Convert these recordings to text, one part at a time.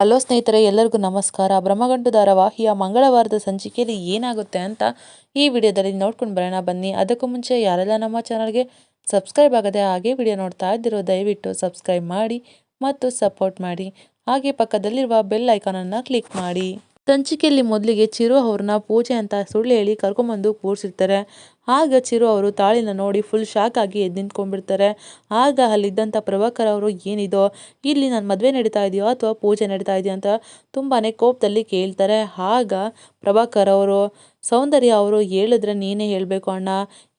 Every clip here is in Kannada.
ಹಲೋ ಸ್ನೇಹಿತರೆ, ಎಲ್ಲರಿಗೂ ನಮಸ್ಕಾರ. ಬ್ರಹ್ಮಗಂಟು ಧಾರಾವಾಹಿಯ ಮಂಗಳವಾರದ ಸಂಚಿಕೆಯಲ್ಲಿ ಏನಾಗುತ್ತೆ ಅಂತ ಈ ವಿಡಿಯೋದಲ್ಲಿ ನೋಡ್ಕೊಂಡು ಬರೋಣ. ಬನ್ನಿ, ಅದಕ್ಕೂ ಮುಂಚೆ ಯಾರೆಲ್ಲ ನಮ್ಮ ಚಾನಲ್ಗೆ ಸಬ್ಸ್ಕ್ರೈಬ್ ಆಗದೆ ಹಾಗೆ ವಿಡಿಯೋ ನೋಡ್ತಾ ಇದ್ದಿರೋ, ದಯವಿಟ್ಟು ಸಬ್ಸ್ಕ್ರೈಬ್ ಮಾಡಿ ಮತ್ತು ಸಪೋರ್ಟ್ ಮಾಡಿ. ಹಾಗೆ ಪಕ್ಕದಲ್ಲಿರುವ ಬೆಲ್ ಐಕಾನನ್ನು ಕ್ಲಿಕ್ ಮಾಡಿ. ಸಂಚಿಕೆಯಲ್ಲಿ ಮೊದಲಿಗೆ ಚಿರು ಅವ್ರನ್ನ ಪೂಜೆ ಅಂತ ಸುಳ್ಳು ಹೇಳಿ ಕರ್ಕೊಂಬಂದು ಕೂರಿಸಿರ್ತಾರೆ. ಆಗ ಚಿರು ಅವರು ತಾಳಿನ ನೋಡಿ ಫುಲ್ ಶಾಕ್ ಆಗಿ ಎದ್ದು ನಿಂತ್ಕೊಂಡ್ಬಿಡ್ತಾರೆ ಆಗ ಅಲ್ಲಿದ್ದಂಥ ಪ್ರಭಾಕರ್ ಅವರು, ಏನಿದೋ? ಇಲ್ಲಿ ನನ್ನ ಮದುವೆ ನಡೀತಾ ಇದೆಯೋ ಅಥವಾ ಪೂಜೆ ನಡೀತಾ ಇದೆಯೋ? ಅಂತ ತುಂಬಾ ಕೋಪದಲ್ಲಿ ಕೇಳ್ತಾರೆ. ಆಗ ಪ್ರಭಾಕರ್ ಅವರು, ಸೌಂದರ್ಯ ಅವರು ಹೇಳಿದ್ರೆ ನೀನೇ ಹೇಳಬೇಕು ಅಣ್ಣ.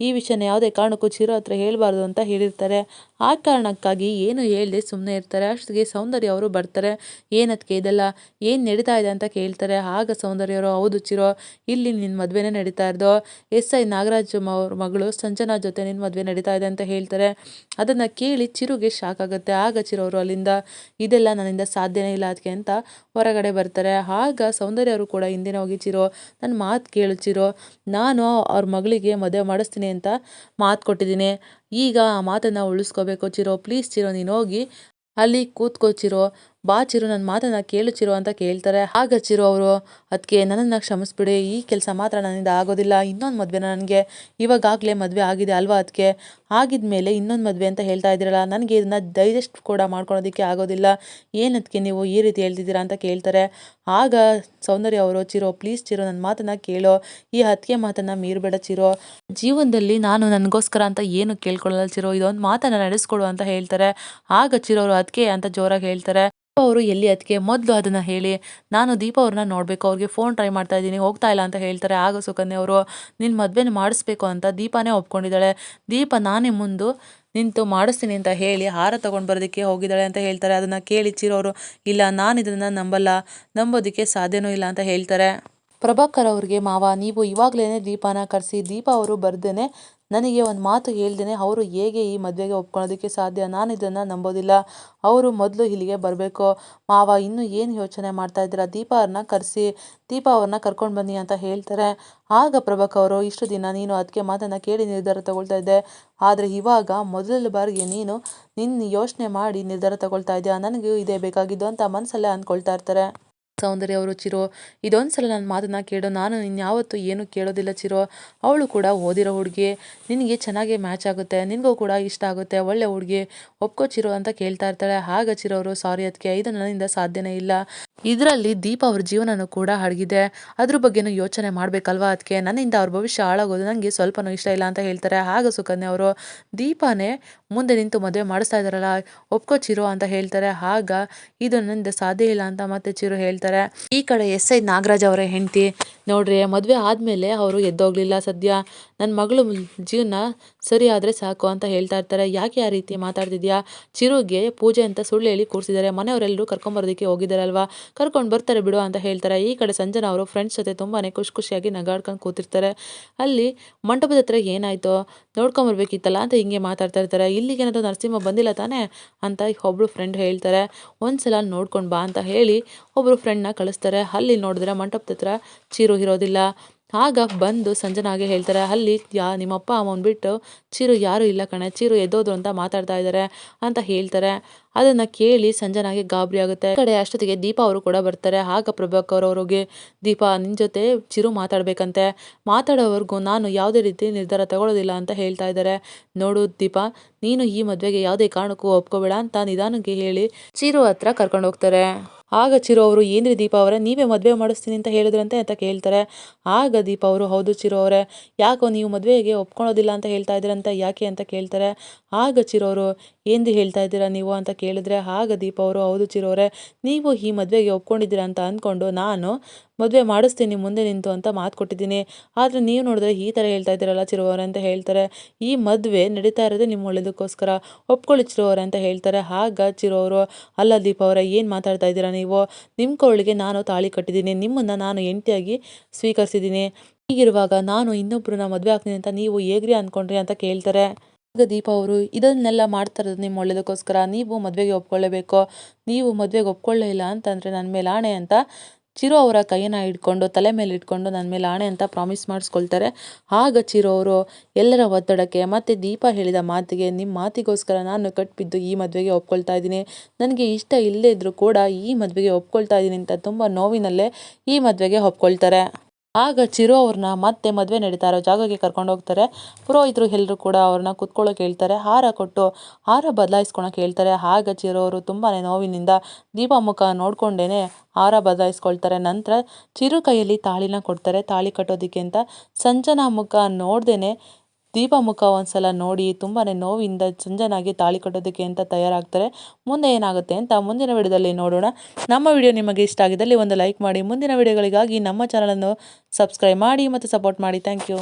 ಈ ವಿಷಯನ ಯಾವುದೇ ಕಾರಣಕ್ಕೂ ಚಿರು ಹತ್ರ ಹೇಳಬಾರ್ದು ಅಂತ ಹೇಳಿರ್ತಾರೆ. ಆ ಕಾರಣಕ್ಕಾಗಿ ಏನು ಹೇಳದೆ ಸುಮ್ಮನೆ ಇರ್ತಾರೆ. ಅಷ್ಟಿಗೆ ಸೌಂದರ್ಯ ಅವರು ಬರ್ತಾರೆ. ಏನದಕ್ಕೆ ಇದೆಲ್ಲ? ಏನು ನಡೀತಾ ಇದೆ ಅಂತ ಕೇಳ್ತಾರೆ. ಆಗ ಸೌಂದರ್ಯ ಅವರು, ಹೌದು ಚಿರೋ, ಇಲ್ಲಿ ನಿನ್ನ ಮದುವೆನೇ ನಡೀತಾ ಇರೋದು. ಎಸ್ ಐ ನಾಗರಾಜ್ ಅವ್ರ ಮಗಳು ಸಂಜನಾ ಜೊತೆ ನಿನ್ನ ಮದುವೆ ನಡೀತಾ ಇದೆ ಅಂತ ಹೇಳ್ತಾರೆ. ಅದನ್ನು ಕೇಳಿ ಚಿರುಗೆ ಶಾಕ್ ಆಗುತ್ತೆ. ಆಗ ಚಿರು ಅವರು ಅಲ್ಲಿಂದ, ಇದೆಲ್ಲ ನನ್ನಿಂದ ಸಾಧ್ಯನೇ ಇಲ್ಲ ಅದಕ್ಕೆ ಅಂತ ಹೊರಗಡೆ ಬರ್ತಾರೆ. ಆಗ ಸೌಂದರ್ಯ ಅವರು ಕೂಡ ಹಿಂದಿನ ಹೋಗಿ, ಚಿರೋ ನನ್ನ ಮಾತು ಕೇಳು ಚಿರೋ. ನಾನು ಅವ್ರ ಮಗಳಿಗೆ ಮದುವೆ ಮಾಡಿಸ್ತೀನಿ ಅಂತ ಮಾತು ಕೊಟ್ಟಿದ್ದೀನಿ. ಈಗ ಆ ಮಾತನ್ನು ಉಳಿಸ್ಕೋಬೇಕು ಚಿರೋ. ಪ್ಲೀಸ್ ಚಿರೋ, ನೀನು ಹೋಗಿ ಅಲ್ಲಿ ಕೂತ್ಕೋ ಚಿರೋ. ಬಾ ಚಿರು ನನ್ನ ಮಾತನ್ನ ಕೇಳು ಚಿರು ಅಂತ ಕೇಳ್ತಾರೆ. ಆಗ ಚಿರು ಅವರು ಅದಕ್ಕೆ ನನ್ನನ್ನು ಕ್ಷಮಿಸ್ಬಿಡಿ, ಈ ಕೆಲಸ ಮಾತ್ರ ನನ್ನಿಂದ ಆಗೋದಿಲ್ಲ, ಇನ್ನೊಂದು ಮದುವೆ ನನಗೆ. ಇವಾಗಾಗಲೇ ಮದುವೆ ಆಗಿದೆ ಅಲ್ವಾ ಅದಕ್ಕೆ ಆಗಿದ ಮೇಲೆ ಇನ್ನೊಂದು ಮದುವೆ ಅಂತ ಹೇಳ್ತಾ ಇದ್ದೀರಲ್ಲ, ನನಗೆ ಇದನ್ನ ಡೈಜೆಸ್ಟ್ ಕೂಡ ಮಾಡ್ಕೊಳೋದಕ್ಕೆ ಆಗೋದಿಲ್ಲ. ಏನದಕ್ಕೆ ನೀವು ಈ ರೀತಿ ಹೇಳ್ತಿದ್ದೀರಾ ಅಂತ ಕೇಳ್ತಾರೆ. ಆಗ ಸೌಂದರ್ಯ ಅವರು, ಚಿರೋ ಪ್ಲೀಸ್ ಚಿರೋ ನನ್ನ ಮಾತನ್ನ ಕೇಳೋ. ಈ ಹತ್ತಿಗೆ ಮಾತನ್ನ ಮೀರಬೇಡ ಚಿರೋ. ಜೀವನದಲ್ಲಿ ನಾನು ನನಗೋಸ್ಕರ ಅಂತ ಏನು ಕೇಳ್ಕೊಳ್ಳಲ್ಲ ಚಿರೋ. ಇದೊಂದು ಮಾತನ್ನು ನಡೆಸ್ಕೊಡು ಅಂತ ಹೇಳ್ತಾರೆ. ಆಗ ಚಿರೋರು ಅದಕ್ಕೆ ಅಂತ ಜೋರಾಗಿ ಹೇಳ್ತಾರೆ. ಅವರು ಎಲ್ಲಿ ಅದಕ್ಕೆ ಮೊದಲು ಅದನ್ನ ಹೇಳಿ, ನಾನು ದೀಪ ಅವ್ರನ್ನ ನೋಡಬೇಕು, ಅವ್ರಿಗೆ ಫೋನ್ ಟ್ರೈ ಮಾಡ್ತಾ ಇದ್ದೀನಿ, ಹೋಗ್ತಾ ಇಲ್ಲ ಅಂತ ಹೇಳ್ತಾರೆ. ಆಗ ಸುಕನ್ಯಾ ಅವರು ನಿನ್ನ ಮದುವೆನ ಮಾಡಿಸ್ಬೇಕು ಅಂತ ದೀಪಾನೇ ಒಪ್ಕೊಂಡಿದ್ದಾಳೆ. ದೀಪ ನಾನೇ ಮುಂದೆ ನಿಂತು ಮಾಡಿಸ್ತೀನಿ ಅಂತ ಹೇಳಿ, ಹಾರ ತೊಗೊಂಡು ಬರೋದಕ್ಕೆ ಹೋಗಿದ್ದಾಳೆ ಅಂತ ಹೇಳ್ತಾರೆ. ಅದನ್ನು ಕೇಳಿ ಚಿರೋರು ಇಲ್ಲ, ನಾನು ಇದನ್ನು ನಂಬಲ್ಲ, ನಂಬೋದಕ್ಕೆ ಸಾಧ್ಯನೂ ಇಲ್ಲ ಅಂತ ಹೇಳ್ತಾರೆ. ಪ್ರಭಾಕರ್ ಅವ್ರಿಗೆ ಮಾವ, ನೀವು ಇವಾಗಲೇ ದೀಪಾನ ಕರೆಸಿ, ದೀಪ ಅವರು ಬರ್ದೇನೆ ನನಗೆ ಒಂದು ಮಾತು ಹೇಳ್ದೇನೆ, ಅವರು ಹೇಗೆ ಈ ಮದುವೆಗೆ ಒಪ್ಕೊಳ್ಳೋದಕ್ಕೆ ಸಾಧ್ಯ? ನಾನು ಇದನ್ನು ನಂಬೋದಿಲ್ಲ. ಅವರು ಮೊದಲು ಇಲ್ಲಿಗೆ ಬರಬೇಕು. ಮಾವ, ಇನ್ನೂ ಏನು ಯೋಚನೆ ಮಾಡ್ತಾ ಇದ್ದೀರಾ? ದೀಪ ಅವ್ರನ್ನ ಕರೆಸಿ, ದೀಪ ಅವ್ರನ್ನ ಕರ್ಕೊಂಡು ಬನ್ನಿ ಅಂತ ಹೇಳ್ತಾರೆ. ಆಗ ಪ್ರಭಾಕ್ ಅವರು, ಇಷ್ಟು ದಿನ ನೀನು ಅದಕ್ಕೆ ಮಾತನ್ನು ಕೇಳಿ ನಿರ್ಧಾರ ತಗೊಳ್ತಾ ಇದ್ದೆ. ಆದರೆ ಇವಾಗ ಮೊದಲ ಬಾರಿಗೆ ನೀನು ನಿನ್ನ ಯೋಚನೆ ಮಾಡಿ ನಿರ್ಧಾರ ತಗೊಳ್ತಾ ಇದೆಯಾ? ನನಗೂ ಇದೇ ಬೇಕಾಗಿದ್ದು ಅಂತ ಮನಸ್ಸಲ್ಲೇ ಅಂದ್ಕೊಳ್ತಾ ಇರ್ತಾರೆ. ಸೌಂದರ್ಯ ಅವರು, ಚಿರೋ ಇದೊಂದು ಸಲ ನನ್ನ ಮಾತನ್ನು ಕೇಳು. ನಾನು ಇನ್ಯಾವತ್ತೂ ಏನು ಕೇಳೋದಿಲ್ಲ ಚಿರೋ. ಅವಳು ಕೂಡ ಓದಿರೋ ಹುಡುಗಿ. ನಿನಗೆ ಚೆನ್ನಾಗಿ ಮ್ಯಾಚ್ ಆಗುತ್ತೆ. ನಿನಗೂ ಕೂಡ ಇಷ್ಟ ಆಗುತ್ತೆ. ಒಳ್ಳೆ ಹುಡುಗಿ. ಒಪ್ಕೋ ಚಿರೋ ಅಂತ ಕೇಳ್ತಾ ಇರ್ತಾಳೆ. ಹಾಗ ಚಿರೋ ಸಾರಿ ಅದಕ್ಕೆ ಇದು ನನ್ನಿಂದ ಸಾಧ್ಯನೇ ಇಲ್ಲ. ಇದರಲ್ಲಿ ದೀಪ ಅವ್ರ ಜೀವನನೂ ಕೂಡ ಅಡಗಿದೆ. ಅದ್ರ ಬಗ್ಗೆನೂ ಯೋಚನೆ ಮಾಡಬೇಕಲ್ವಾ ಅದಕ್ಕೆ ನನ್ನಿಂದ ಅವ್ರ ಭವಿಷ್ಯ ಹಾಳಾಗೋದು. ನನಗೆ ಸ್ವಲ್ಪನೂ ಇಷ್ಟ ಇಲ್ಲ ಅಂತ ಹೇಳ್ತಾರೆ. ಆಗ ಸುಕನ್ಯ ಅವರು, ದೀಪಾನೇ ಮುಂದೆ ನಿಂತು ಮದುವೆ ಮಾಡಿಸ್ತಾ ಇದ್ದಾರಲ್ಲ. ಒಪ್ಕೋ ಚಿರೋ ಅಂತ ಹೇಳ್ತಾರೆ. ಆಗ ಇದು ನನ್ನಿಂದ ಸಾಧ್ಯ ಇಲ್ಲ ಅಂತ ಮತ್ತೆ ಚಿರು ಹೇಳ್ತಾರೆ. ಈ ಕಡೆ ಎಸ್ ಐ ನಾಗರಾಜ್ ಅವರ ಹೆಂಡತಿ ನೋಡ್ರಿ, ಮದುವೆ ಆದಮೇಲೆ ಅವರು ಎದ್ದೋಗ್ಲಿಲ್ಲ. ಸದ್ಯ ನನ್ನ ಮಗಳು ಜೀವನ ಸರಿ ಆದರೆ ಸಾಕು ಅಂತ ಹೇಳ್ತಾ ಇರ್ತಾರೆ. ಯಾಕೆ ಆ ರೀತಿ ಮಾತಾಡ್ತಿದ್ಯಾ? ಚಿರುಗೆ ಪೂಜೆ ಅಂತ ಸುಳ್ಳು ಹೇಳಿ ಕೂರಿಸಿದ್ದಾರೆ. ಮನೆಯವರೆಲ್ಲರೂ ಕರ್ಕೊಂಬರೋದಕ್ಕೆ ಹೋಗಿದ್ದಾರಲ್ವಾ? ಕರ್ಕೊಂಡು ಬರ್ತಾರೆ ಬಿಡು ಅಂತ ಹೇಳ್ತಾರೆ. ಈ ಕಡೆ ಸಂಜನಾ ಅವರು ಫ್ರೆಂಡ್ಸ್ ಜೊತೆ ತುಂಬಾ ಖುಷಿ ಖುಷಿಯಾಗಿ ನಗಾಡ್ಕೊಂಡು ಕೂತಿರ್ತಾರೆ. ಅಲ್ಲಿ ಮಂಟಪದ ಹತ್ರ ಏನಾಯ್ತು ನೋಡ್ಕೊಂಬರ್ಬೇಕಿತ್ತಲ್ಲ ಅಂತ ಹಿಂಗೆ ಮಾತಾಡ್ತಾ ಇರ್ತಾರೆ. ಇಲ್ಲಿಗೇನಾದ್ರು ನರಸಿಂಹ ಬಂದಿಲ್ಲ ತಾನೇ ಅಂತ ಒಬ್ಬರು ಫ್ರೆಂಡ್ ಹೇಳ್ತಾರೆ. ಒಂದ್ಸಲ ನೋಡ್ಕೊಂಡು ಬಾ ಅಂತ ಹೇಳಿ ಒಬ್ಬರು ಫ್ರೆಂಡ್ನ ಕಳಿಸ್ತಾರೆ. ಅಲ್ಲಿ ನೋಡಿದ್ರೆ ಮಂಟಪದ ಹತ್ರ ಚಿರು ಇರೋದಿಲ್ಲ ಆಗ ಬಂದು ಸಂಜನಾಗೆ ಹೇಳ್ತಾರೆ, ಅಲ್ಲಿ ಯಾ, ನಿಮ್ಮಪ್ಪ ಅಮ್ಮನ ಬಿಟ್ಟು ಚಿರು ಯಾರು ಇಲ್ಲ ಕಣೆ, ಚಿರು ಎದ್ದೋದ್ರು ಅಂತ ಮಾತಾಡ್ತಾ ಇದ್ದಾರೆ ಅಂತ ಹೇಳ್ತಾರೆ. ಅದನ್ನು ಕೇಳಿ ಸಂಜನಾಗೆ ಗಾಬರಿ ಆಗುತ್ತೆ. ಕಡೆ ಅಷ್ಟೊತ್ತಿಗೆ ದೀಪ ಅವರು ಕೂಡ ಬರ್ತಾರೆ. ಆಗ ಪ್ರಭಾಕರ್ ಅವರಿಗೆ, ದೀಪ ನಿನ್ನ ಜೊತೆ ಚಿರು ಮಾತಾಡಬೇಕಂತೆ. ಮಾತಾಡೋವರೆಗೂ ನಾನು ಯಾವುದೇ ರೀತಿ ನಿರ್ಧಾರ ತಗೊಳ್ಳೋದಿಲ್ಲ ಅಂತ ಹೇಳ್ತಾ ಇದ್ದಾರೆ ನೋಡು ದೀಪ, ನೀನು ಈ ಮದುವೆಗೆ ಯಾವುದೇ ಕಾರಣಕ್ಕೂ ಒಪ್ಕೋಬೇಡ ಅಂತ ನಿಧಾನಕ್ಕೆ ಹೇಳಿ ಚಿರು ಹತ್ರ ಕರ್ಕೊಂಡು ಹೋಗ್ತಾರೆ. ಆಗ ಚಿರು ಅವರು, ಏನ್ರಿ ದೀಪ ಅವರೇ, ನೀವೇ ಮದುವೆ ಮಾಡಿಸ್ತೀನಿ ಅಂತ ಹೇಳಿದ್ರಂತೆ ಅಂತ ಕೇಳ್ತಾರೆ. ಆಗ ದೀಪ ಅವರು, ಹೌದು ಚಿರು ಅವರೇ, ಯಾಕೋ ನೀವು ಮದುವೆಗೆ ಒಪ್ಕೊಳೋದಿಲ್ಲ ಅಂತ ಹೇಳ್ತಾ ಇದ್ದೀರಂತ, ಯಾಕೆ ಅಂತ ಕೇಳ್ತಾರೆ. ಆಗ ಚಿರು ಅವರು ಎಂದು ಹೇಳ್ತಾ ಇದ್ದೀರಾ ನೀವು ಅಂತ ಕೇಳಿದ್ರೆ, ಆಗ ದೀಪ ಅವರು, ಹೌದು ಚಿರೋರೆ ನೀವು ಈ ಮದುವೆಗೆ ಒಪ್ಕೊಂಡಿದ್ದೀರಾ ಅಂತ ಅಂದ್ಕೊಂಡು ನಾನು ಮದುವೆ ಮಾಡಿಸ್ತೀನಿ, ಮುಂದೆ ನಿಂತು ಅಂತ ಮಾತು ಕೊಟ್ಟಿದ್ದೀನಿ. ಆದರೆ ನೀವು ನೋಡಿದ್ರೆ ಈ ಥರ ಹೇಳ್ತಾ ಇದ್ದೀರಲ್ಲ ಚಿರುವವರೆ ಅಂತ ಹೇಳ್ತಾರೆ. ಈ ಮದುವೆ ನಡೀತಾ ಇರೋದೇ ನಿಮ್ಮ ಒಳ್ಳೇದಕ್ಕೋಸ್ಕರ. ಒಪ್ಕೊಳ್ಳಿ ಚಿರುವವರೆ ಅಂತ ಹೇಳ್ತಾರೆ. ಆಗ ಚಿರುವವರು ಅಲ್ಲ ದೀಪ ಅವರ, ಏನು ಮಾತಾಡ್ತಾ ಇದ್ದೀರಾ ನೀವು? ನಿಮ್ಮ ಕೋಳಿಗೆ ನಾನು ತಾಳಿ ಕಟ್ಟಿದ್ದೀನಿ. ನಿಮ್ಮನ್ನು ನಾನು ಎಂಟಿಯಾಗಿ ಸ್ವೀಕರಿಸಿದ್ದೀನಿ. ಹೀಗಿರುವಾಗ ನಾನು ಇನ್ನೊಬ್ಬರನ್ನ ಮದುವೆ ಆಗ್ತೀನಿ ಅಂತ ನೀವು ಹೇಗ್ರಿ ಅಂದ್ಕೊಂಡ್ರಿ ಅಂತ ಕೇಳ್ತಾರೆ. ಆಗ ದೀಪ ಅವರು, ಇದನ್ನೆಲ್ಲ ಮಾಡ್ತಾ ಇರೋದು ನಿಮ್ಮ ಒಳ್ಳೇದಕ್ಕೋಸ್ಕರ. ನೀವು ಮದುವೆಗೆ ಒಪ್ಕೊಳ್ಳೇಬೇಕು. ನೀವು ಮದುವೆಗೆ ಒಪ್ಕೊಳ್ಳೇ ಇಲ್ಲ ಅಂತಂದರೆ ನನ್ನ ಮೇಲೆ ಆಣೆ ಅಂತ ಚಿರು ಅವರ ಕೈಯನ್ನು ಹಿಡ್ಕೊಂಡು, ತಲೆ ಮೇಲೆ ಇಟ್ಕೊಂಡು ನನ್ನ ಮೇಲೆ ಆಣೆ ಅಂತ ಪ್ರಾಮಿಸ್ ಮಾಡಿಸ್ಕೊಳ್ತಾರೆ. ಆಗ ಚಿರು ಅವರು, ಎಲ್ಲರ ಒತ್ತಡಕ್ಕೆ ಮತ್ತು ದೀಪ ಹೇಳಿದ ಮಾತಿಗೆ ನಿಮ್ಮ ಮಾತಿಗೋಸ್ಕರ ನಾನು ಕಟ್ಬಿದ್ದು ಈ ಮದುವೆಗೆ ಒಪ್ಕೊಳ್ತಾ ಇದ್ದೀನಿ. ನನಗೆ ಇಷ್ಟ ಇಲ್ಲದೇ ಇದ್ದರೂ ಕೂಡ ಈ ಮದುವೆಗೆ ಒಪ್ಕೊಳ್ತಾ ಇದ್ದೀನಿ ಅಂತ ತುಂಬ ನೋವಿನಲ್ಲೇ ಈ ಮದುವೆಗೆ ಒಪ್ಕೊಳ್ತಾರೆ. ಆಗ ಚಿರು ಅವ್ರನ್ನ ಮತ್ತೆ ಮದುವೆ ನಡೀತಾ ಇರೋ ಜಾಗಕ್ಕೆ ಕರ್ಕೊಂಡು ಹೋಗ್ತಾರೆ. ಪುರೋಹಿತರು ಎಲ್ಲರೂ ಕೂಡ ಅವ್ರನ್ನ ಕುತ್ಕೊಳ್ಳೋಕೆ ಹೇಳ್ತಾರೆ. ಹಾರ ಕೊಟ್ಟು ಹಾರ ಬದಲಾಯಿಸ್ಕೊಳಕ್ಕೆ ಹೇಳ್ತಾರೆ. ಆಗ ಚಿರು ಅವರು ತುಂಬಾ ನೋವಿನಿಂದ ದೀಪ ಮುಖ ನೋಡ್ಕೊಂಡೇನೆ ಹಾರ ಬದಲಾಯಿಸ್ಕೊಳ್ತಾರೆ. ನಂತರ ಚಿರು ಕೈಯಲ್ಲಿ ತಾಳಿನ ಕೊಡ್ತಾರೆ. ತಾಳಿ ಕಟ್ಟೋದಕ್ಕೆ ಅಂತ ಸಂಜನಾ ಮುಖ ನೋಡ್ದೇನೆ ದೀಪ ಮುಖ ಒಂದ್ಸಲ ನೋಡಿ ತುಂಬಾ ನೋವಿಂದ ಸಂಜನಾಗಿ ತಾಳಿ ಕಟ್ಟೋದಕ್ಕೆ ಅಂತ ತಯಾರಾಗ್ತಾರೆ. ಮುಂದೆ ಏನಾಗುತ್ತೆ ಅಂತ ಮುಂದಿನ ವಿಡಿಯೋದಲ್ಲಿ ನೋಡೋಣ. ನಮ್ಮ ವಿಡಿಯೋ ನಿಮಗೆ ಇಷ್ಟ ಆಗಿದ್ದಲ್ಲಿ ಒಂದು ಲೈಕ್ ಮಾಡಿ. ಮುಂದಿನ ವಿಡಿಯೋಗಳಿಗಾಗಿ ನಮ್ಮ ಚಾನಲನ್ನು ಸಬ್ಸ್ಕ್ರೈಬ್ ಮಾಡಿ ಮತ್ತು ಸಪೋರ್ಟ್ ಮಾಡಿ. Thank you